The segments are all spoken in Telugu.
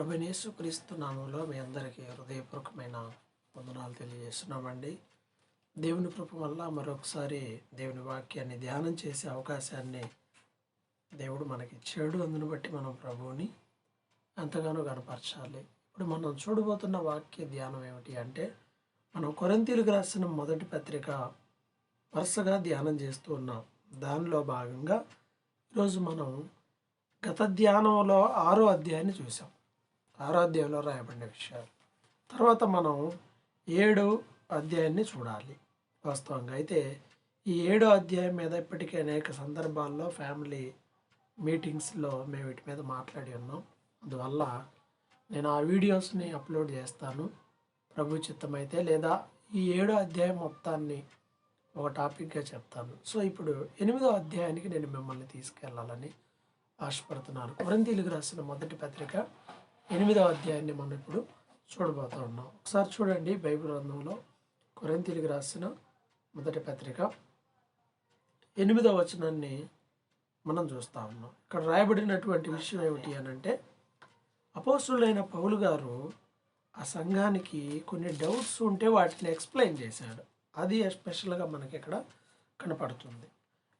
ప్రభునేసు క్రీస్తు నామంలో మీ అందరికీ హృదయపూర్వకమైన వందనాలు తెలియజేస్తున్నామండి. దేవుని కృప వల్ల మరొకసారి దేవుని వాక్యాన్ని ధ్యానం చేసే అవకాశాన్ని దేవుడు మనకి ఇచ్చాడు అందును బట్టి మనం ప్రభువుని ఎంతగానో కనపరచాలి ఇప్పుడు మనం చూడబోతున్న వాక్య ధ్యానం ఏమిటి అంటే మనం కొరంతీలకు రాసిన మొదటి పత్రిక వరుసగా ధ్యానం చేస్తూ ఉన్నాం. దానిలో భాగంగా ఈరోజు మనం గత ధ్యానంలో ఆరో అధ్యాయాన్ని చూసాం ఆరాధ్యంలో రాయబడిన విషయాలు. తర్వాత మనం ఏడు అధ్యాయాన్ని చూడాలి. వాస్తవంగా అయితే ఈ ఏడో అధ్యాయం మీద ఇప్పటికే అనేక సందర్భాల్లో ఫ్యామిలీ మీటింగ్స్లో మేము వీటి మీద మాట్లాడి ఉన్నాం. అందువల్ల నేను ఆ వీడియోస్ని అప్లోడ్ చేస్తాను. ప్రభు చిత్తమైతే లేదా ఈ ఏడో అధ్యాయం మొత్తాన్ని ఒక టాపిక్గా చెప్తాను. సో ఇప్పుడు ఎనిమిదో అధ్యాయానికి నేను మిమ్మల్ని తీసుకెళ్ళాలని ఆశపడుతున్నాను. కొరంతీలకు రాసిన మొదటి పత్రిక ఎనిమిదవ అధ్యాయాన్ని మనం ఇప్పుడు చూడబోతా ఉన్నాం. ఒకసారి చూడండి బైబిల్ గ్రంథంలో కొరంతీలకు రాసిన మొదటి పత్రిక. ఎనిమిదవ వచనాన్ని మనం చూస్తూ ఉన్నాం. ఇక్కడ రాయబడినటువంటి విషయం ఏమిటి అని అంటే పౌలు గారు ఆ సంఘానికి కొన్ని డౌట్స్ ఉంటే వాటిని ఎక్స్ప్లెయిన్ చేశాడు. అది ఎస్పెషల్గా మనకి ఇక్కడ కనపడుతుంది.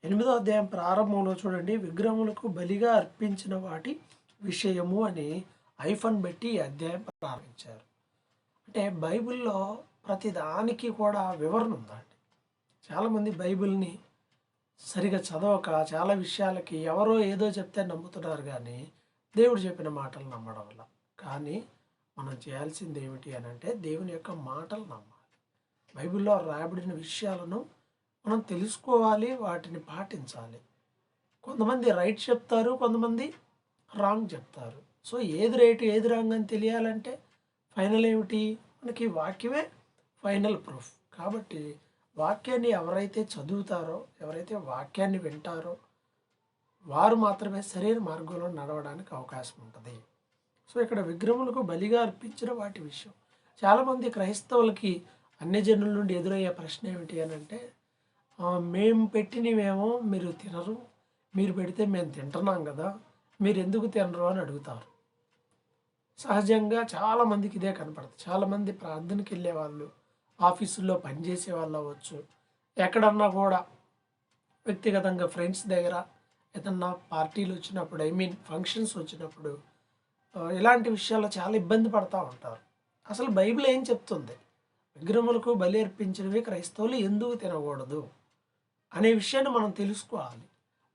ఎనిమిదో అధ్యాయం ప్రారంభంలో చూడండి విగ్రహములకు బలిగా అర్పించిన వాటి విషయము అని హైఫన్ పెట్టి ఈ అధ్యాయం ప్రారంభించారు. అంటే బైబిల్లో ప్రతి దానికి కూడా వివరణ ఉందండి. చాలామంది బైబిల్ని సరిగా చదవక చాలా విషయాలకి ఎవరో ఏదో చెప్తే నమ్ముతున్నారు కానీ దేవుడు చెప్పిన మాటలు నమ్మడం వల్ల. కానీ మనం చేయాల్సింది ఏమిటి అని అంటే దేవుని యొక్క మాటలు నమ్మాలి. బైబిల్లో రాయబడిన విషయాలను మనం తెలుసుకోవాలి వాటిని పాటించాలి. కొంతమంది రైట్ చెప్తారు కొంతమంది రాంగ్ చెప్తారు. సో ఏది రైట్ ఏది రాంగ్ అని తెలియాలంటే ఫైనల్ ఏమిటి? మనకి వాక్యమే ఫైనల్ ప్రూఫ్. కాబట్టి వాక్యాన్ని ఎవరైతే చదువుతారో ఎవరైతే వాక్యాన్ని వింటారో వారు మాత్రమే సరైన మార్గంలో నడవడానికి అవకాశం ఉంటుంది. సో ఇక్కడ విగ్రహములకు బలిగా అర్పించిన వాటి విషయం. చాలామంది క్రైస్తవులకి అన్ని జనుల నుండి ఎదురయ్యే ప్రశ్న ఏమిటి అని అంటే మేము పెట్టినవేమో మీరు తినరు మీరు పెడితే మేము తింటున్నాం కదా మీరు ఎందుకు తినరు? అని అడుగుతారు. సహజంగా చాలామందికి ఇదే కనపడుతుంది చాలామంది ప్రార్థనకి వెళ్ళే వాళ్ళు ఆఫీసుల్లో పనిచేసే వాళ్ళు అవ్వచ్చు. ఎక్కడన్నా కూడా వ్యక్తిగతంగా ఫ్రెండ్స్ దగ్గర ఏదన్నా పార్టీలు వచ్చినప్పుడు ఐ మీన్ ఫంక్షన్స్ వచ్చినప్పుడు ఇలాంటి విషయాల్లో చాలా ఇబ్బంది పడుతూ ఉంటారు. అసలు బైబిల్ ఏం చెప్తుంది? విగ్రహములకు బలి అర్పించినవి క్రైస్తవులు ఎందుకు తినకూడదు? అనే విషయాన్ని మనం తెలుసుకోవాలి.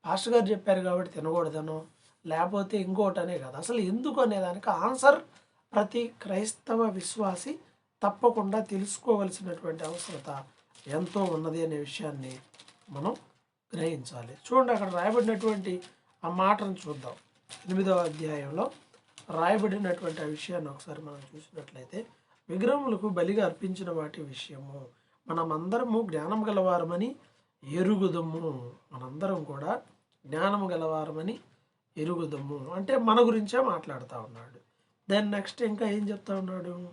పాస్టర్ గారు చెప్పారు కాబట్టి తినకూడదనో లేకపోతే ఇంకోటనే కాదు. అసలు ఎందుకు అనేదానికి ఆన్సర్ ప్రతి క్రైస్తవ విశ్వాసి తప్పకుండా తెలుసుకోవలసినటువంటి అవసరత ఎంతో ఉన్నది అనే విషయాన్ని మనం గ్రహించాలి. చూడండి అక్కడ రాయబడినటువంటి ఆ మాటను చూద్దాం. ఎనిమిదవ అధ్యాయంలో రాయబడినటువంటి ఆ విషయాన్ని ఒకసారి మనం చూసినట్లయితే విగ్రహములకు బలిగా అర్పించిన వాటి విషయము మనమందరము జ్ఞానం గలవారమని ఎరుగుదము. మనందరం కూడా జ్ఞానము గలవారమని ఎరుగుదము అంటే మన గురించే మాట్లాడుతూ ఉన్నాడు. దెన్ నెక్స్ట్ ఇంకా ఏం చెప్తా ఉన్నాడు?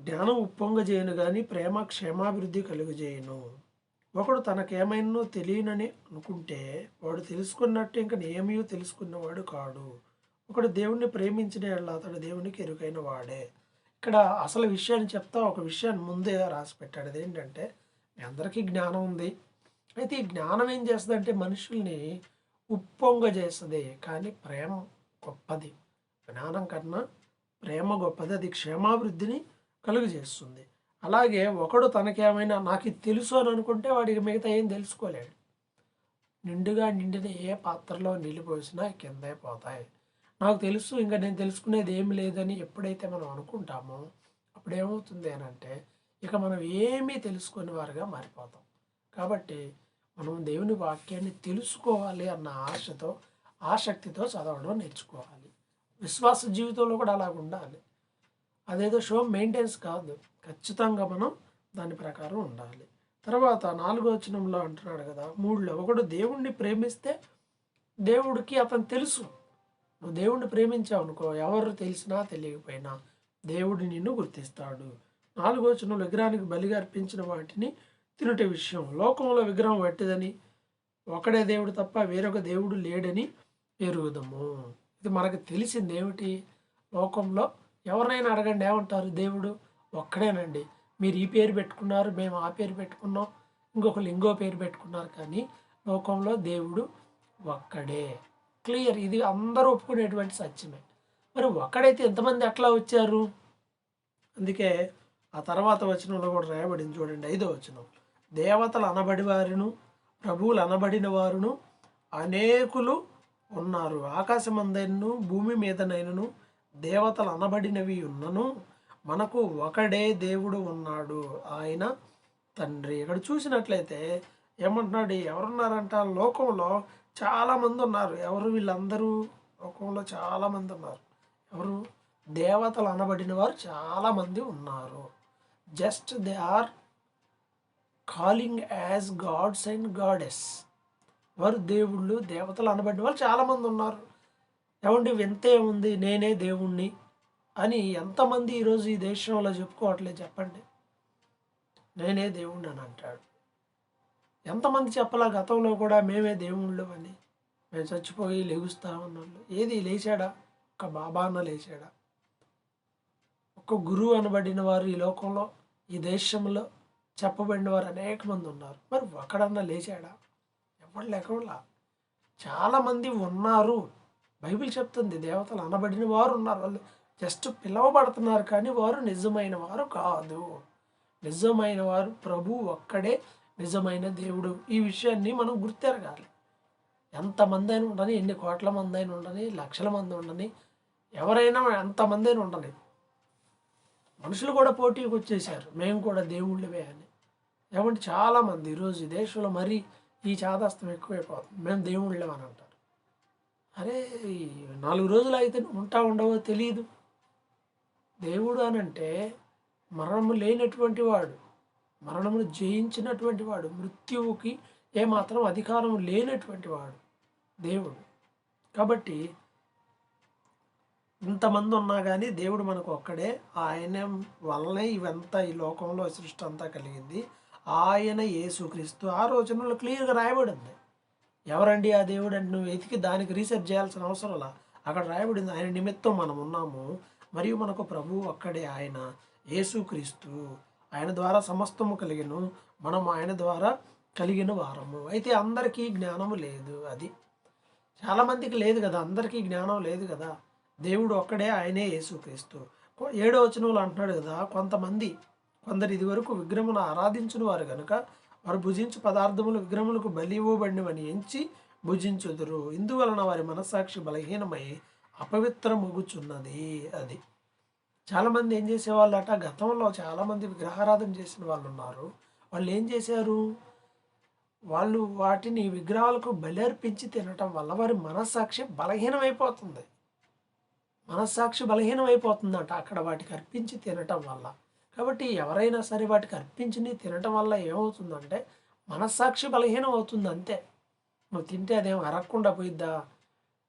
జ్ఞానం ఉప్పొంగజేయను కానీ ప్రేమ క్షేమాభివృద్ధి కలుగజేయను ఒకడు తనకేమైనో తెలియనని అనుకుంటే వాడు తెలుసుకున్నట్టు ఇంకా ఏమీ తెలుసుకున్నవాడు కాడు. ఒకడు దేవుణ్ణి ప్రేమించిన యెడల అతడు దేవునికి ఎరుకైన వాడే. ఇక్కడ అసలు విషయాన్ని చెప్తా ఒక విషయాన్ని ముందే రాసి పెట్టాడు. అదేంటంటే మీ అందరికీ జ్ఞానం ఉంది. అయితే ఈ జ్ఞానం ఏం చేస్తుందంటే మనుషుల్ని ఉప్పొంగ చేస్తుంది. కానీ ప్రేమ గొప్పది. జ్ఞానం కన్నా ప్రేమ గొప్పది. అది క్షేమాభివృద్ధిని కలుగజేస్తుంది. అలాగే ఒకడు తనకేమైనా నాకు ఇది తెలుసు అని అనుకుంటే వాడికి మిగతా ఏం తెలుసుకోలేడు. నిండుగా నిండిన ఏ పాత్రలో నీళ్ళు పోసినా కిందే పోతాయి. నాకు తెలుసు ఇంకా నేను తెలుసుకునేది ఏమి లేదని ఎప్పుడైతే మనం అనుకుంటామో అప్పుడు ఏమవుతుంది అని అంటే ఇక మనం ఏమీ తెలుసుకునే వారుగా మారిపోతాం. కాబట్టి మనం దేవుని వాక్యాన్ని తెలుసుకోవాలి అన్న ఆశతో ఆసక్తితో చదవడం నేర్చుకోవాలి. విశ్వాస జీవితంలో కూడా అలాగ ఉండాలి. అదేదో షో మెయింటెన్స్ కాదు. ఖచ్చితంగా మనం దాని ప్రకారం ఉండాలి. తర్వాత నాలుగో వచనంలో అంటున్నాడు కదా మూడులో ఒకడు దేవుణ్ణి ప్రేమిస్తే దేవుడికి అతను తెలుసు. నువ్వు దేవుణ్ణి ప్రేమించావు అనుకో ఎవరు తెలిసినా తెలియకపోయినా దేవుడు నిన్ను గుర్తిస్తాడు. నాలుగో వచనంలో విగ్రహానికి బలిగా అర్పించిన వాటిని తినుట విషయం. లోకంలో విగ్రహం పట్టిదని ఒకడే దేవుడు తప్ప వేరొక దేవుడు లేడని ఎరుగుదము. ఇది మనకు తెలిసింది ఏమిటి? లోకంలో ఎవరినైనా అడగండి ఏమంటారు దేవుడు? ఒక్కడేనండి. మీరు ఈ పేరు పెట్టుకున్నారు మేము ఆ పేరు పెట్టుకున్నాం ఇంకొకరు ఇంకో పేరు పెట్టుకున్నారు కానీ లోకంలో దేవుడు ఒక్కడే. క్లియర్. ఇది అందరూ ఒప్పుకునేటువంటి సత్యమే. మరి ఒక్కడైతే ఎంతమంది అట్లా వచ్చారు? అందుకే ఆ తర్వాత వచనంలో కూడా రాయబడింది చూడండి ఐదో వచనం. దేవతలు అనబడి వారును ప్రభువులు అనబడిన వారును అనేకులు ఉన్నారు. ఆకాశమందైనను భూమి మీదనైనను దేవతలు అనబడినవి ఉన్నను. మనకు ఒకడే దేవుడు ఉన్నాడు ఆయన తండ్రి. ఇక్కడ చూసినట్లయితే ఏమంటున్నాడు? ఎవరున్నారంట? లోకంలో చాలామంది ఉన్నారు. ఎవరు? వీళ్ళందరూ లోకంలో చాలామంది ఉన్నారు. ఎవరు? దేవతలు అనబడిన వారు చాలామంది ఉన్నారు. Just they are calling as gods and goddess వారు దేవుళ్ళు దేవతలు అనబడిన వాళ్ళు చాలామంది ఉన్నారు. ఏమండి వింతే ఉంది నేనే దేవుణ్ణి అని ఎంతమంది ఈరోజు ఈ దేశంలో చెప్పుకోవట్లేదు చెప్పండి. నేనే దేవుణ్ణి అని అంటాడు. ఎంతమంది చెప్పలా గతంలో కూడా మేమే దేవుళ్ళు అని. మేము చచ్చిపోయి లెగుస్తామన్నాళ్ళు ఏది లేచాడా? ఒక బాబా అన్న లేచాడా? ఒక గురువు అనబడిన వారు ఈ లోకంలో ఈ దేశంలో చెప్పబడిన వారు అనేక మంది ఉన్నారు. మరి ఒకడన్నా లేచాడా? ఎవరు లేకుండా? చాలామంది ఉన్నారు. బైబిల్ చెప్తుంది దేవతలు అనబడిన వారు ఉన్నారు. వాళ్ళు జస్ట్ పిలవబడుతున్నారు కానీ వారు నిజమైన వారు కాదు. నిజమైన వారు ప్రభు ఒక్కడే నిజమైన దేవుడు. ఈ విషయాన్ని మనం గుర్తెరగాలి. ఎంతమంది అయినా ఉండని ఎన్ని కోట్ల మంది అయినా ఉండని లక్షల మంది ఉండని ఎవరైనా ఎంతమంది అయినా ఉండని మనుషులు కూడా పోటీకి వచ్చేసారు మేము కూడా దేవుళ్ళవే అని. ఏమంటే చాలామంది ఈరోజు ఈ దేశంలో మరీ ఈ చాదాస్తం ఎక్కువైపోతుంది. మేము దేవుళ్ళం అని అంటారు. అరే ఈ నాలుగు రోజులు అయితే ఉంటా ఉండవో తెలియదు దేవుడు అని అంటే మరణము లేనటువంటి వాడు మరణమును జయించినటువంటి వాడు మృత్యువుకి ఏమాత్రం అధికారం లేనటువంటి వాడు దేవుడు. కాబట్టి ఇంతమంది ఉన్నా కానీ దేవుడు మనకు ఒక్కడే ఆయన వల్లనే ఇవంతా ఈ లోకంలో సృష్టి అంతా కలిగింది. ఆయన యేసుక్రీస్తు. ఆ రోజుల్లో క్లియర్గా రాయబడింది. ఎవరండి ఆ దేవుడు అంటే నువ్వు వెతికి దానికి రీసెర్చ్ చేయాల్సిన అవసరంలా అక్కడ రాయబడింది ఆయన నిమిత్తం మనం ఉన్నాము. మరియు మనకు ప్రభువు ఒక్కడే ఆయన యేసుక్రీస్తు. ఆయన ద్వారా సమస్తము కలిగిన. మనం ఆయన ద్వారా కలిగిన వారము. అయితే అందరికీ జ్ఞానము లేదు అది. చాలామందికి లేదు కదా. అందరికీ జ్ఞానం లేదు కదా. దేవుడు ఒక్కడే ఆయనే యేసుక్రీస్తు. ఏడో వచనంలో అంటున్నాడు కదా కొంతమంది కొందరు ఇదివరకు విగ్రహమును ఆరాధించిన వారు కనుక వారు భుజించు పదార్థములు విగ్రహములకు బలి ఇవ్వబడినవని ఎంచి భుజించుదురు. ఇందువలన వారి మనస్సాక్షి బలహీనమై అపవిత్రమగుచున్నది అది. చాలామంది ఏం చేసేవాళ్ళట గతంలో చాలామంది విగ్రహారాధన చేసిన వాళ్ళు ఉన్నారు వాళ్ళు ఏం చేశారు? వాళ్ళు వాటిని విగ్రహాలకు బలి తినటం వల్ల వారి మనస్సాక్షి బలహీనమైపోతుంది. మనస్సాక్షి బలహీనమైపోతుందట. అక్కడ వాటికి అర్పించి తినటం వల్ల. కాబట్టి ఎవరైనా సరే వాటికి అర్పించి తినటం వల్ల ఏమవుతుందంటే మనస్సాక్షి బలహీనం అవుతుంది అంతే నువ్వు తింటే అదేం అరగకుండా పోయిద్దా?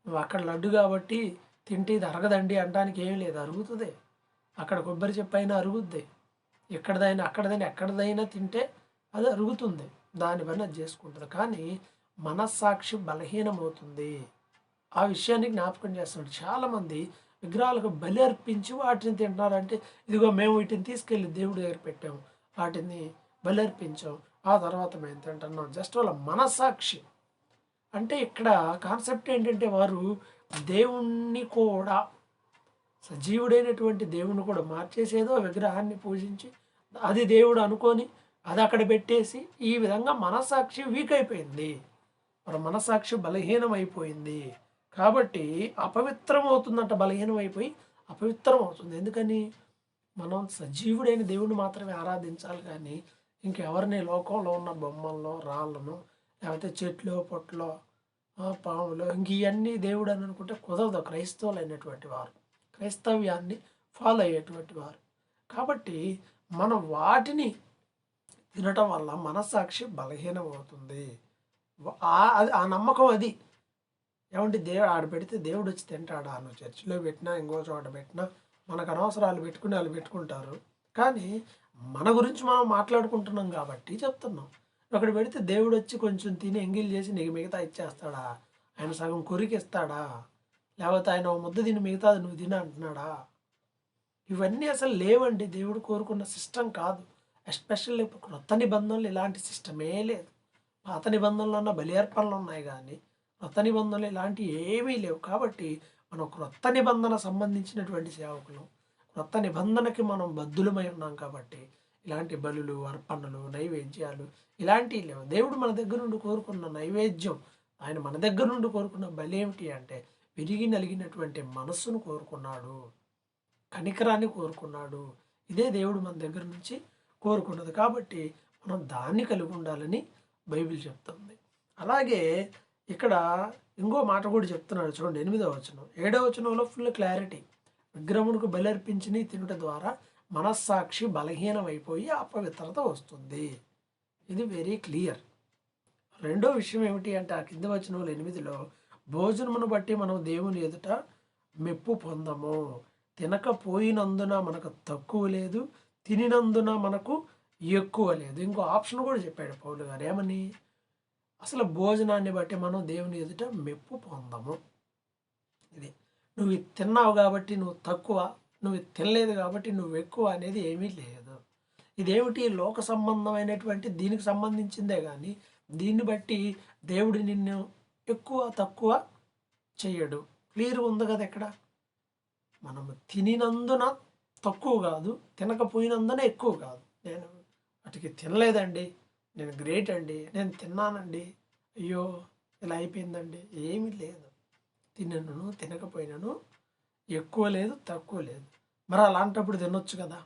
నువ్వు అక్కడ లడ్డు కాబట్టి తింటే ఇది అరగదండి అనడానికి ఏం లేదు. అరుగుతుంది. అక్కడ కొబ్బరి చెప్పు అయినా అరుగుద్ది. ఎక్కడదైనా అక్కడదైనా ఎక్కడదైనా తింటే అది అరుగుతుంది. దాని పని అది చేసుకుంటుంది. కానీ మనస్సాక్షి బలహీనమవుతుంది. ఆ విషయాన్ని జ్ఞాపకం చేస్తున్నాడు. చాలామంది విగ్రహాలకు బలి అర్పించి వాటిని తింటున్నారంటే ఇదిగో మేము వీటిని తీసుకెళ్ళి దేవుడి దగ్గర పెట్టాము. వాటిని బలి అర్పించాం ఆ తర్వాత మేము తింటున్నాం. జస్ట్ వాళ్ళ మనస్సాక్షి. అంటే ఇక్కడ కాన్సెప్ట్ ఏంటంటే వారు దేవుణ్ణి కూడా సజీవుడైనటువంటి దేవుని కూడా మార్చేసేదో విగ్రహాన్ని పూజించి అది దేవుడు అనుకొని అది అక్కడ పెట్టేసి ఈ విధంగా మనస్సాక్షి వీక్ అయిపోయింది మన మనస్సాక్షి బలహీనం అయిపోయింది కాబట్టి అపవిత్రం అవుతుందంట బలహీనం అయిపోయి అపవిత్రం అవుతుంది ఎందుకని? మనం సజీవుడైన దేవుడిని మాత్రమే ఆరాధించాలి కానీ ఇంకెవరిని? లోకంలో ఉన్న బొమ్మల్లో రాళ్ళను లేకపోతే చెట్లు పొట్లో పాములు ఇంక ఇవన్నీ దేవుడు అని అనుకుంటే కుదరదు. క్రైస్తవులు అయినటువంటి వారు క్రైస్తవ్యాన్ని ఫాలో అయ్యేటువంటి వారు. కాబట్టి మనం వాటిని తినటం వల్ల మనస్సాక్షి బలహీనం అవుతుంది ఆ నమ్మకం అది. ఏమంటే దేవుడు ఆడ పెడితే దేవుడు వచ్చి తింటాడా నువ్వు చర్చిలో పెట్టినా ఇంకో చోట పెట్టినా మనకు అనవసరాలు పెట్టుకుని వాళ్ళు పెట్టుకుంటారు. కానీ మన గురించి మనం మాట్లాడుకుంటున్నాం కాబట్టి చెప్తున్నాం. అక్కడ పెడితే దేవుడు వచ్చి కొంచెం తిని ఎంగిల్ చేసి నీకు మిగతా ఇచ్చేస్తాడా? ఆయన సగం కొరికిస్తాడా? లేకపోతే ఆయన ఓ ముద్ద తిని మిగతాది నువ్వు తిన అంటున్నాడా? ఇవన్నీ అసలు లేవండి. దేవుడు కోరుకున్న సిస్టమ్ కాదు. ఎస్పెషల్లీ క్రొత్త నిబంధనలు ఇలాంటి సిస్టమే లేదు. పాత నిబంధనలు ఉన్న బలి అర్పణలు ఉన్నాయి కానీ క్రొత్త నిబంధనలు ఇలాంటివి ఏమీ లేవు. కాబట్టి మనం క్రొత్త నిబంధన సంబంధించినటువంటి సేవకులు క్రొత్త నిబంధనకి మనం బద్దులమై ఉన్నాం కాబట్టి ఇలాంటి బలులు అర్పణలు నైవేద్యాలు ఇలాంటివి లేవు. దేవుడు మన దగ్గర నుండి కోరుకున్న నైవేద్యం ఆయన మన దగ్గర నుండి కోరుకున్న బలి ఏమిటి అంటే విరిగి నలిగినటువంటి మనస్సును కోరుకున్నాడు కనికరాన్ని కోరుకున్నాడు. ఇదే దేవుడు మన దగ్గర నుంచి కోరుకున్నది. కాబట్టి మనం దాన్ని కలిగి ఉండాలని బైబిల్ చెప్తుంది. అలాగే ఇక్కడ ఇంకో మాట కూడా చెప్తున్నాడు చూడండి ఎనిమిదవ వచనం. ఏడవ వచనంలో ఫుల్ క్లారిటీ విగ్రహమునకు బలర్పించిని తినుట ద్వారా మనస్సాక్షి బలహీనమైపోయి అపవిత్రత వస్తుంది. ఇది వెరీ క్లియర్ రెండో విషయం ఏమిటి అంటే ఆ కింద వచనంలో ఎనిమిదిలో భోజనమును బట్టి మనం దేవుని ఎదుట మెప్పు పొందము. తినకపోయినందున మనకు తక్కువ లేదు తినినందున మనకు ఎక్కువ లేదు. ఇంకో ఆప్షన్ కూడా చెప్పాడు పౌలు గారు. ఏమని? అసలు భోజనాన్ని బట్టి మనం దేవుని ఎదుట మెప్పు పొందము. ఇది నువ్వు తిన్నావు కాబట్టి నువ్వు తక్కువ నువ్వు తినలేదు కాబట్టి నువ్వు ఎక్కువ అనేది ఏమీ లేదు. ఇదేమిటి? లోక సంబంధమైనటువంటి దీనికి సంబంధించిందే కానీ దీన్ని బట్టి దేవుడు నిన్ను ఎక్కువ తక్కువ చెయ్యడు క్లియర్ ఉంది కదా ఇక్కడ మనం తినినందున తక్కువ కాదు తినకపోయినందున ఎక్కువ కాదు. నేను వాటికి తినలేదండి. నేను గ్రేట్ అండి నేను తిన్నానండి. అయ్యో ఇలా అయిపోయిందండి. ఏమీ లేదు. తినను తినకపోయినాను ఎక్కువ లేదు తక్కువ లేదు. మరి అలాంటప్పుడు తినొచ్చు కదా.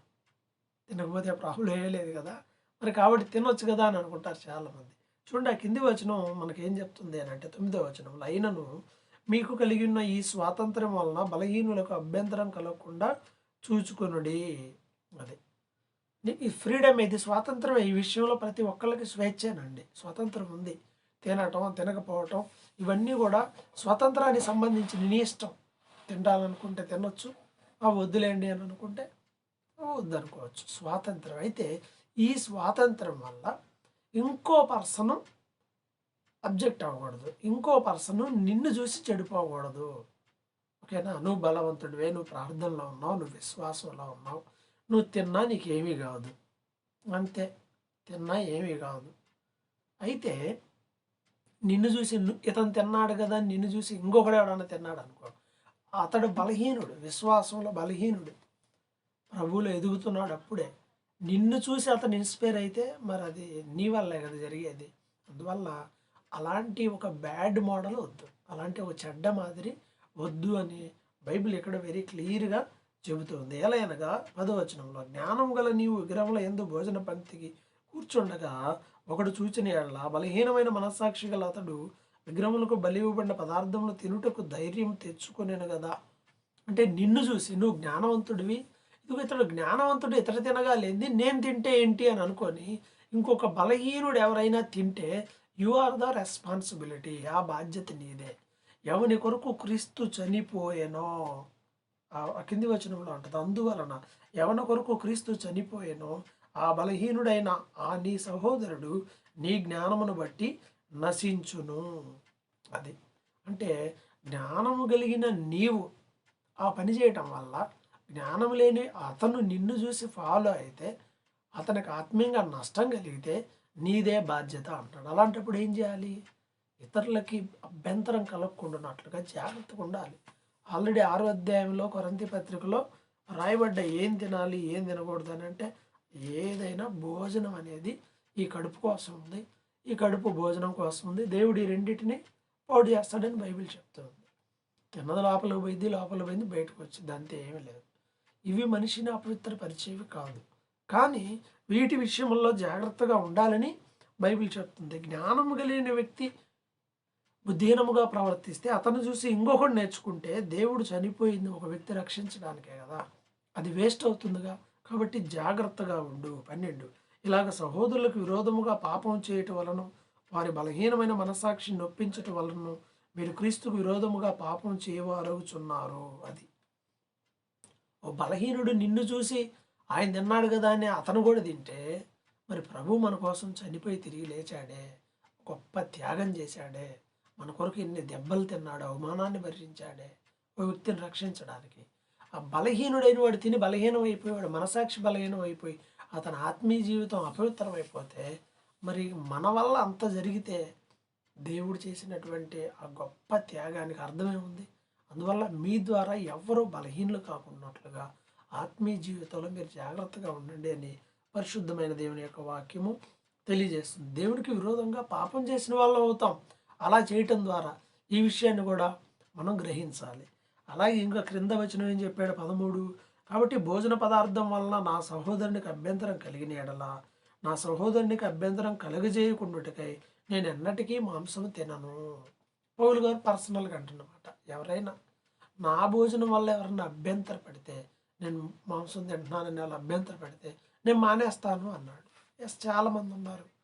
తినకపోతే ప్రాబ్లం ఏమీ లేదు కదా. మరి కాబట్టి తినొచ్చు కదా అని అనుకుంటారు చాలామంది. చూడండి ఆ కింది వచనం మనకేం చెప్తుంది అని అంటే తొమ్మిదో వచనం అయినను మీకు కలిగి ఉన్న ఈ స్వాతంత్రం వలన బలహీనులకు అభ్యంతరం కలగకుండా చూచుకొనుడి. అది. ఈ ఫ్రీడమ్ ఇది స్వాతంత్రం ఈ విషయంలో ప్రతి ఒక్కళ్ళకి స్వేచ్ఛేనండి. స్వాతంత్రం ఉంది. తినటం తినకపోవటం ఇవన్నీ కూడా స్వాతంత్రానికి సంబంధించిన నీ ఇష్టం. తినాలనుకుంటే తినొచ్చు. ఆ వద్దులేండి అని అనుకుంటే వద్దనుకోవచ్చు. స్వాతంత్రం. అయితే ఈ స్వాతంత్రం వల్ల ఇంకో పర్సన్ అబ్జెక్ట్ అవ్వకూడదు. ఇంకో పర్సన్ నిన్ను చూసి చెడిపోకూడదు. ఓకేనా? నువ్వు బలవంతుడివే నువ్వు ప్రార్థనలో ఉన్నావు నువ్వు విశ్వాసంలో ఉన్నావు. నువ్వు తిన్నా నీకేమీ కాదు. అంతే. తిన్నా ఏమీ కాదు. అయితే నిన్ను చూసి ఇతను తిన్నాడు కదా నిన్ను చూసి ఇంకొకడు ఎవడన్నా తిన్నాడు అనుకో అతడు బలహీనుడు విశ్వాసంలో బలహీనుడు. ప్రభువులో ఎదుగుతున్నాడు అప్పుడే. నిన్ను చూసి అతను ఇన్స్పైర్ అయితే మరి అది నీ వల్లే కదా జరిగేది. అందువల్ల అలాంటి ఒక బ్యాడ్ మోడల్ వద్దు. అలాంటి ఒక చెడ్డ మాదిరి వద్దు అని బైబిల్ ఇక్కడ వెరీ క్లియర్గా చెబుతుంది. ఎలా అనగా పదవచనంలో జ్ఞానం గల నీవు విగ్రహముల ఎందు భోజన పంక్తికి కూర్చుండగా ఒకడు చూచిన ఎడల బలహీనమైన మనస్సాక్షి గల అతడు విగ్రహములకు బలి ఇవ్వబడిన పదార్థములు తినుటకు ధైర్యం తెచ్చుకునేను కదా అంటే నిన్ను చూసి నువ్వు జ్ఞానవంతుడివి. ఇదిగో ఇతడు జ్ఞానవంతుడు ఇతడు తినగా లేనిది నేను తింటే ఏంటి? అని అనుకొని ఇంకొక బలహీనుడు ఎవరైనా తింటే యు ఆర్ ద రెస్పాన్సిబిలిటీ. ఆ బాధ్యత నీదే. ఎవని కొరకు క్రీస్తు చనిపోయేనో? ఆ కింది వచనంలో అంటది అందువలన ఎవరి కొరకు క్రీస్తు చనిపోయేనో ఆ బలహీనుడైన ఆ నీ సహోదరుడు నీ జ్ఞానమును బట్టి నశించును. అది అంటే జ్ఞానము కలిగిన నీవు ఆ పని చేయటం వల్ల జ్ఞానం లేని అతను నిన్ను చూసి ఫాలో అయితే అతనికి ఆత్మీయంగా నష్టం కలిగితే నీదే బాధ్యత అంటాడు. అలాంటప్పుడు ఏం చేయాలి? ఇతరులకి అభ్యంతరం కలగకుండానట్లుగా జాగ్రత్తగా ఉండాలి. ఆల్రెడీ ఆరో అధ్యాయంలో కొరంతి పత్రికలో రాయబడ్డ ఏం తినాలి ఏం తినకూడదు అని అంటే ఏదైనా భోజనం అనేది ఈ కడుపు కోసం ఉంది. ఈ కడుపు భోజనం కోసం ఉంది. దేవుడు ఈ రెండింటిని పాడు చేస్తాడని బైబిల్ చెప్తుంది తిన్నది లోపలికి పోయింది లోపలికి పోయింది బయటకు వచ్చింది. అంతే ఏమీ లేదు. ఇవి మనిషిని అపవిత్రపరిచేవి కాదు. కానీ వీటి విషయంలో జాగ్రత్తగా ఉండాలని బైబిల్ చెప్తుంది. జ్ఞానం కలిగిన వ్యక్తి బుద్ధిహీనముగా ప్రవర్తిస్తే అతను చూసి ఇంకొకటి నేర్చుకుంటే దేవుడు చనిపోయింది ఒక వ్యక్తి రక్షించడానికే కదా. అది వేస్ట్ అవుతుందిగా. కాబట్టి జాగ్రత్తగా ఉండు. పన్నెండు. ఇలాగ సహోదరులకు విరోధముగా పాపం చేయటం వలన వారి బలహీనమైన మనసాక్షిని నొప్పించటం వలన మీరు క్రీస్తుకు విరోధముగా పాపం చేయవారగుచున్నారు అది. ఓ బలహీనుడు నిన్ను చూసి ఆయన తిన్నాడు కదా అని అతను కూడా తింటే మరి ప్రభు మన కోసం చనిపోయి తిరిగి లేచాడే? గొప్ప త్యాగం చేశాడే? మన కొరకు ఎన్ని దెబ్బలు తిన్నాడు అవమానాన్ని భరించాడే ఓ వ్యక్తిని రక్షించడానికి. ఆ బలహీనుడైన వాడు తిని బలహీనం అయిపోయాడు మనసాక్షి బలహీనం అయిపోయి అతని ఆత్మీయ జీవితం అపవిత్రం అయిపోతే మరి మన వల్ల అంత జరిగితే దేవుడు చేసినటువంటి ఆ గొప్ప త్యాగానికి అర్థమేముంది అందువల్ల మీ ద్వారా ఎవ్వరూ బలహీనలు కాకున్నట్లుగా ఆత్మీయ జీవితంలో మీరు జాగ్రత్తగా ఉండండి అని పరిశుద్ధమైన దేవుని యొక్క వాక్యము తెలియజేస్తుంది. దేవుడికి విరోధంగా పాపం చేసిన వాళ్ళు అవుతాం. అలా చేయటం ద్వారా ఈ విషయాన్ని కూడా మనం గ్రహించాలి. అలాగే ఇంకా క్రింద వచ్చిన ఏం చెప్పాడు? పదమూడు. కాబట్టి భోజన పదార్థం వలన నా సహోదరునికి అభ్యంతరం కలిగిన ఎడలా నా సహోదరునికి అభ్యంతరం కలుగజేయకుండాటకై నేను ఎన్నటికీ మాంసం తినను. పౌలు గారు పర్సనల్గా అంటున్నమాట. ఎవరైనా నా భోజనం వల్ల ఎవరైనా అభ్యంతర పడితే నేను మాంసం తింటున్నానని వాళ్ళు అభ్యంతర పెడితే నేను మానేస్తాను అన్నాడు. ఎస్ చాలామంది ఉన్నారు.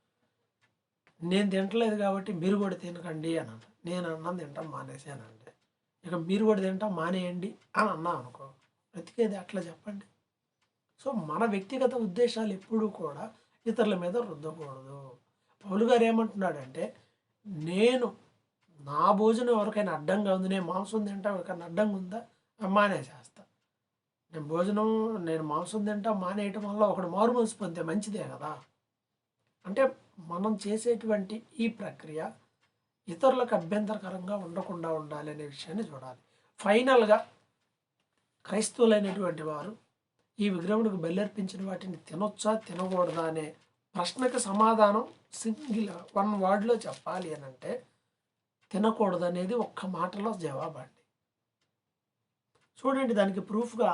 నేను తింటలేదు కాబట్టి మీరు కూడా తినకండి అని అన్నాడు నేను అన్నం తింటాం మానేసానండి ఇక మీరు కూడా తింటాం మానేయండి అని అన్నా అనుకో బ్రతికేది అట్లా చెప్పండి. సో మన వ్యక్తిగత ఉద్దేశాలు ఎప్పుడూ కూడా ఇతరుల మీద రుద్దకూడదు. పౌలు గారు ఏమంటున్నాడంటే నేను నా భోజనం ఎవరికైనా అడ్డంగా ఉంది నేను మాంసం తింటా ఎవరికైనా అడ్డంగా ఉందా మానేసేస్తా. నేను భోజనం నేను మాంసం తింటా మానేయటం వల్ల ఒకడు మారు మనసు పొందే మంచిదే కదా. అంటే మనం చేసేటువంటి ఈ ప్రక్రియ ఇతరులకు అభ్యంతరకరంగా ఉండకుండా ఉండాలి అనే విషయాన్ని చూడాలి. ఫైనల్గా క్రైస్తవులైనటువంటి వారు ఈ విగ్రహముడికి బయలుర్పించిన వాటిని తినొచ్చా తినకూడదా అనే ప్రశ్నకు సమాధానం సింగిల్ వన్ వర్డ్లో చెప్పాలి అని అంటే తినకూడదు అనేది ఒక్క మాటలో జవాబు అండి. చూడండి దానికి ప్రూఫ్గా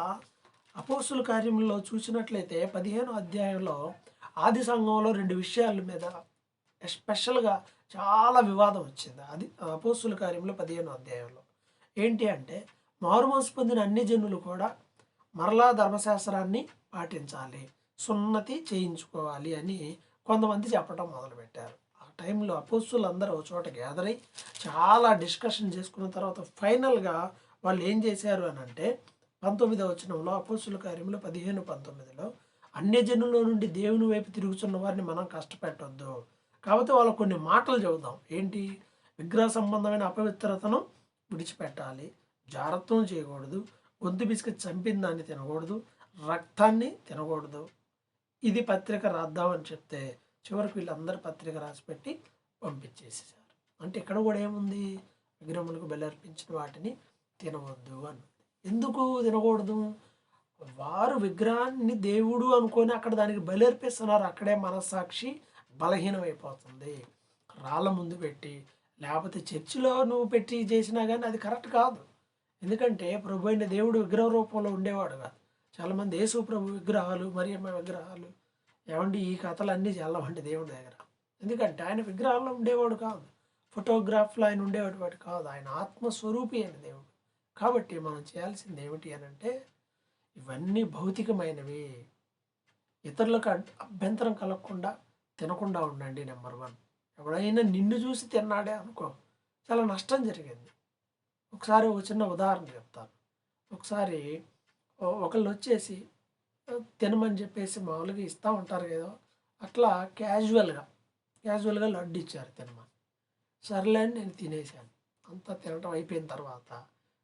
అపోసుల కార్యంలో చూసినట్లయితే పదిహేను అధ్యాయంలో ఆది సంఘంలో రెండు విషయాల మీద ఎస్పెషల్గా చాలా వివాదం వచ్చింది. అది అపోస్తుల కార్యంలో పదిహేను అధ్యాయంలో. ఏంటి అంటే మారుమనసు పొందిన అన్ని జనులు కూడా మరలా ధర్మశాస్త్రాన్ని పాటించాలి సున్నతి చేయించుకోవాలి అని కొంతమంది చెప్పడం మొదలుపెట్టారు. ఆ టైంలో అపోస్తులు అందరూ ఒక చోట గ్యాదర్ అయ్యి చాలా డిస్కషన్ చేసుకున్న తర్వాత ఫైనల్గా వాళ్ళు ఏం చేశారు అని అంటే పంతొమ్మిదవ వచనంలో అపోస్తుల కార్యంలో పదిహేను పంతొమ్మిదిలో అన్యజనుల్లో నుండి దేవుని వైపు తిరుగుతున్న వారిని మనం కష్టపెట్టొద్దు. కాబట్టి వాళ్ళు కొన్ని మాటలు చెబుదాం. ఏంటి? విగ్రహ సంబంధమైన అపవిత్రతను విడిచిపెట్టాలి. జాగ్రత్తం చేయకూడదు. గొంతు బిస్కెట్ చంపిన దాన్ని తినకూడదు. రక్తాన్ని తినకూడదు. ఇది పత్రిక రాద్దామని చెప్తే చివరికి వీళ్ళందరూ పత్రిక రాసిపెట్టి పంపించేసేసారు అంటే ఇక్కడ కూడా ఏముంది? విగ్రహములకు బెల్లర్పించిన వాటిని తినవద్దు అని ఎందుకు తినకూడదు? వారు విగ్రహాన్ని దేవుడు అనుకొని అక్కడ దానికి బలర్పిస్తున్నారు. అక్కడే మనస్సాక్షి బలహీనమైపోతుంది. రాళ్ళ ముందు పెట్టి లేకపోతే చర్చిలో నువ్వు పెట్టి చేసినా కానీ అది కరెక్ట్ కాదు. ఎందుకంటే ప్రభు అయిన దేవుడు విగ్రహ రూపంలో ఉండేవాడు కాదు. చాలామంది యేసు ప్రభు విగ్రహాలు మరియమ్మ విగ్రహాలు ఏమండి ఈ కథలు అన్నీ చల్లవండి దేవుడి దగ్గర. ఎందుకంటే ఆయన విగ్రహాల్లో ఉండేవాడు కాదు. ఫోటోగ్రాఫ్లో ఆయన ఉండేవాడు వాడు కాదు. ఆయన ఆత్మస్వరూపి అయిన దేవుడు. కాబట్టి మనం చేయాల్సింది ఏమిటి అని అంటే ఇవన్నీ భౌతికమైనవి. ఇతరులకు అభ్యంతరం కలగకుండా తినకుండా ఉండండి నెంబర్ వన్. ఎవడైనా నిన్ను చూసి తిన్నాడే అనుకో చాలా నష్టం జరిగింది. ఒకసారి ఒక చిన్న ఉదాహరణ చెప్తాను. ఒకసారి ఒకళ్ళు వచ్చేసి తినమని చెప్పేసి మామూలుగా ఇస్తూ ఉంటారు కదా అట్లా క్యాజువల్గా క్యాజువల్గా లడ్డు ఇచ్చారు తినమని. సర్లే అని నేను తినేసాను. అంతా తినటం అయిపోయిన తర్వాత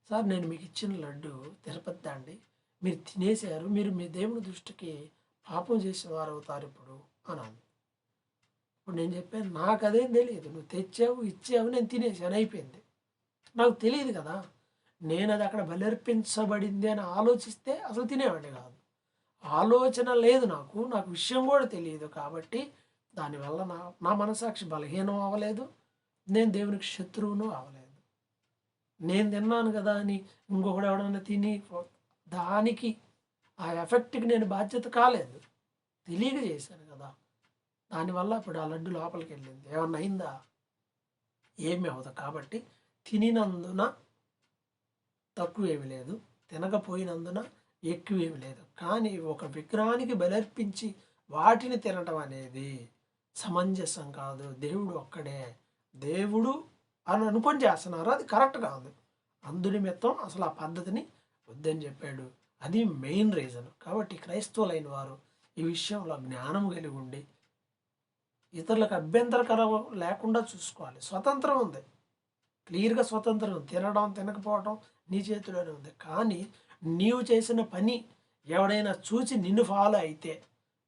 సార్ నేను మీకు ఇచ్చిన లడ్డు తిరుపతి అండి? మీరు తినేశారు మీరు మీ దేవుని దృష్టికి పాపం చేసిన వారు అవుతారు ఇప్పుడు అన్నాను ఇప్పుడు నేను చెప్పాను నాకు అదేం తెలియదు. నువ్వు తెచ్చావు ఇచ్చావు నేను తినేసాను అయిపోయింది. నాకు తెలియదు కదా నేను అది అక్కడ బలర్పించబడింది అని ఆలోచిస్తే అసలు తినేవాడిని కాదు. ఆలోచన లేదు నాకు నాకు విషయం కూడా తెలియదు కాబట్టి దానివల్ల నా నా మనసాక్షి బలహీనం అవ్వలేదు నేను దేవునికి శత్రువును అవ్వలేదు. నేను తిన్నాను కదా అని ఇంకొకడు ఎవడన్నా తిని దానికి ఆ ఎఫెక్ట్కి నేను బాధ్యత కాలేదు. తెలియక చేశాను కదా. దానివల్ల ఇప్పుడు ఆ లడ్డు లోపలికి వెళ్ళింది. ఏమన్నా అయిందా? ఏమి అవ్వదు. కాబట్టి తినినందున తక్కువేమి లేదు. తినకపోయినందున ఎక్కువ ఏమి లేదు. కానీ ఒక విగ్రహానికి బలర్పించి వాటిని తినటం అనేది సమంజసం కాదు. దేవుడు ఒక్కడే. దేవుడు అని అనుకొని చేస్తున్నారు. అది కరెక్ట్ కాదు. అందు నిమిత్తం అసలు ఆ పద్ధతిని వద్దని చెప్పాడు. అది మెయిన్ రీజన్. కాబట్టి క్రైస్తవులైన వారు ఈ విషయంలో జ్ఞానం కలిగి ఉండి ఇతరులకు అభ్యంతరకరం లేకుండా చూసుకోవాలి. స్వతంత్రం ఉంది. క్లియర్గా స్వతంత్రం తినడం తినకపోవడం నీ చేతిలోనే ఉంది. కానీ నీవు చేసిన పని ఎవడైనా చూసి నిన్ను ఫాలో అయితే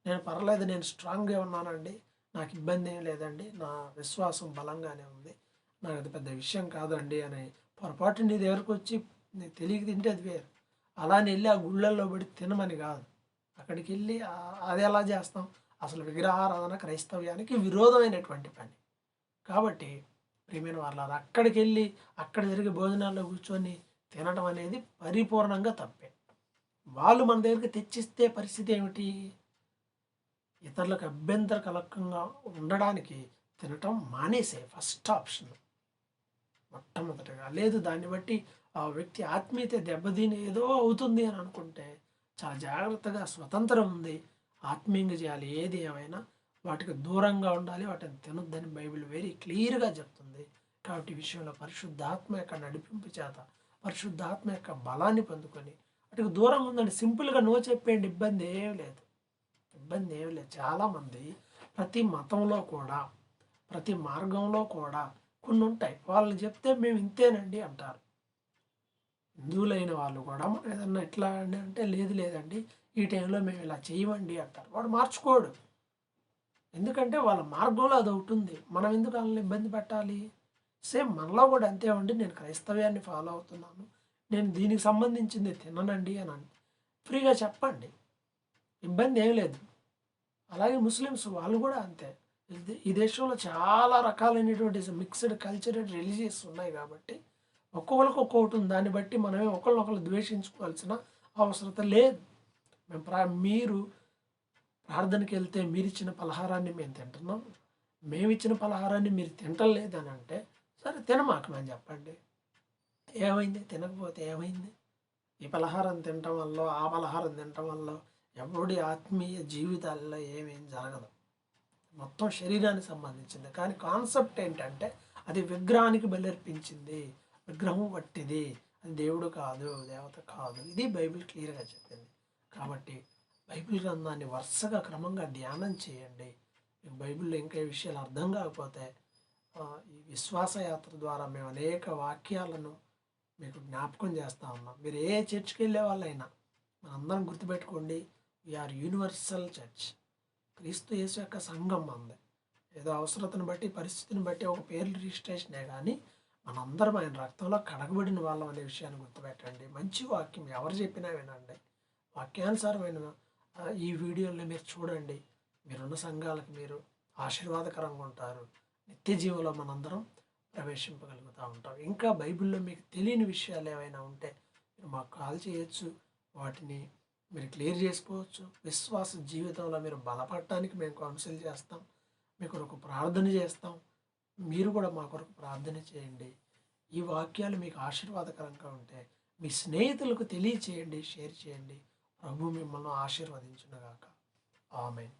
నేను పర్లేదు నేను స్ట్రాంగ్గా ఉన్నానండి. నాకు ఇబ్బంది ఏం లేదండి. నా విశ్వాసం బలంగానే ఉంది. నాకు అది పెద్ద విషయం కాదండి అని పొరపాటు నీ దగ్గరకు వచ్చి నీకు తెలియక తింటే అది వేరు. అలానే వెళ్ళి ఆ గుళ్ళల్లో పడి తినమని కాదు. అక్కడికి వెళ్ళి అది ఎలా చేస్తాం? అసలు విగ్రహారాధన క్రైస్తవ్యానికి విరోధమైనటువంటి పని. కాబట్టి ప్రేమైన వాళ్ళ అక్కడికి వెళ్ళి అక్కడ జరిగే భోజనాల్లో కూర్చొని తినడం అనేది పరిపూర్ణంగా తప్పే. వాళ్ళు మన దగ్గరికి తెచ్చిస్తే పరిస్థితి ఏమిటి? ఇతరులకు అభ్యంతర కలకంగా ఉండడానికి తినటం మానేసే ఫస్ట్ ఆప్షన్ మొట్టమొదటిగా. లేదు దాన్ని బట్టి ఆ వ్యక్తి ఆత్మీయత దెబ్బతిని ఏదో అవుతుంది అని అనుకుంటే చాలా జాగ్రత్తగా స్వతంత్రం ఉంది. ఆత్మీయంగా చేయాలి. ఏది ఏమైనా వాటికి దూరంగా ఉండాలి. వాటిని తినొద్దని బైబిల్ వెరీ క్లియర్గా చెప్తుంది. కాబట్టి ఈ విషయంలో పరిశుద్ధాత్మ యొక్క నడిపింపు చేత పరిశుద్ధాత్మ యొక్క బలాన్ని పొందుకొని వాటికి దూరంగా ఉందండి సింపుల్గా నో చెప్పేయండి. ఇబ్బంది ఏం లేదు. ఇబ్బంది ఏం లేదు. చాలామంది ప్రతి మతంలో కూడా ప్రతి మార్గంలో కూడా కొన్ని ఉంటాయి. వాళ్ళు చెప్తే మేము ఇంతేనండి అంటారు. హిందువులైన వాళ్ళు కూడా మనం ఏదన్నా ఎట్లా అండి అంటే లేదు లేదండి ఈ టైంలో మేము ఇలా చేయమండి అంటారు. వాడు మార్చుకోడు. ఎందుకంటే వాళ్ళ మార్గంలో అది ఒకటి ఉంది. మనం ఎందుకు వాళ్ళని ఇబ్బంది పెట్టాలి? సేమ్ మనలో కూడా అంతే ఉండి నేను క్రైస్తవ్యాన్ని ఫాలో అవుతున్నాను. నేను దీనికి సంబంధించింది తిననండి అని అని ఫ్రీగా చెప్పండి. ఇబ్బంది ఏం లేదు. అలాగే ముస్లిమ్స్ వాళ్ళు కూడా అంతే. ఇది- ఈ దేశంలో చాలా రకాలైనటువంటి మిక్స్డ్ కల్చర్ రిలీజియస్ ఉన్నాయి కాబట్టి ఒక్కొక్కరికి ఒక్కొక్కటి ఉంది. దాన్ని బట్టి మనమే ఒకరినొకరు ద్వేషించుకోవాల్సిన అవసరత లేదు. మేము ప్రా మీరు ప్రార్థనకి వెళ్తే మీరు ఇచ్చిన పలహారాన్ని మేము తింటున్నాం. మేము ఇచ్చిన పలహారాన్ని మీరు తింటలేదని అంటే సరే తినమాకు నేను చెప్పండి. ఏమైంది? తినకపోతే ఏమైంది? ఈ పలహారం తినటం వల్ల ఆ పలహారం తినటం వల్ల ఎవడి ఆత్మీయ జీవితాల్లో ఏమేం జరగదు? మొత్తం శరీరానికి సంబంధించింది. కానీ కాన్సెప్ట్ ఏంటంటే అది విగ్రహానికి బలర్పించింది. విగ్రహం వట్టిది అది దేవుడు కాదు దేవత కాదు ఇది బైబిల్ క్లియర్గా చెప్పింది. కాబట్టి బైబిల్ గ్రంథాన్ని వరుసగా క్రమంగా ధ్యానం చేయండి. మీకు బైబిల్లో ఇంకా విషయాలు అర్థం కాకపోతే ఈ విశ్వాసయాత్ర ద్వారా మేము అనేక వాక్యాలను మీకు జ్ఞాపకం చేస్తా ఉన్నాం. మీరు ఏ చర్చ్కి వెళ్ళే వాళ్ళైనా మనందరం గుర్తుపెట్టుకోండి వీఆర్ యూనివర్సల్ చర్చ్ క్రీస్తు యేసు యొక్క సంఘం అంది. ఏదో అవసరతను బట్టి పరిస్థితిని బట్టి ఒక పేర్లు రిజిస్ట్రేషనే కానీ మనందరం ఆయన రక్తంలో కడగబడిన వాళ్ళం అనే విషయాన్ని గుర్తుపెట్టండి. మంచి వాక్యం ఎవరు చెప్పినా వినండి. వాక్యానుసారమైన ఈ వీడియోని మీరు చూడండి. మీరున్న సంఘాలకు మీరు ఆశీర్వాదకరంగా ఉంటారు. నిత్య జీవంలో మనందరం ప్రవేశింపగలుగుతూ ఉంటాం. ఇంకా బైబిల్లో మీకు తెలియని విషయాలు ఏవైనా ఉంటే మీరు మాకు కాల్ చేయొచ్చు. వాటిని మీరు క్లియర్ చేసుకోవచ్చు. విశ్వాస జీవితంలో మీరు బలపడటానికి మేము కౌన్సిల్ చేస్తాం. మీకు ఒక ప్రార్థన చేస్తాం. మీరు కూడా మా కొరకు ప్రార్థన చేయండి. ఈ వాక్యాలు మీకు ఆశీర్వాదకరంగా ఉంటే మీ స్నేహితులకు తెలియచేయండి షేర్ చేయండి. ప్రభు మిమ్మల్ని ఆశీర్వదించునుగాక. ఆమెన్.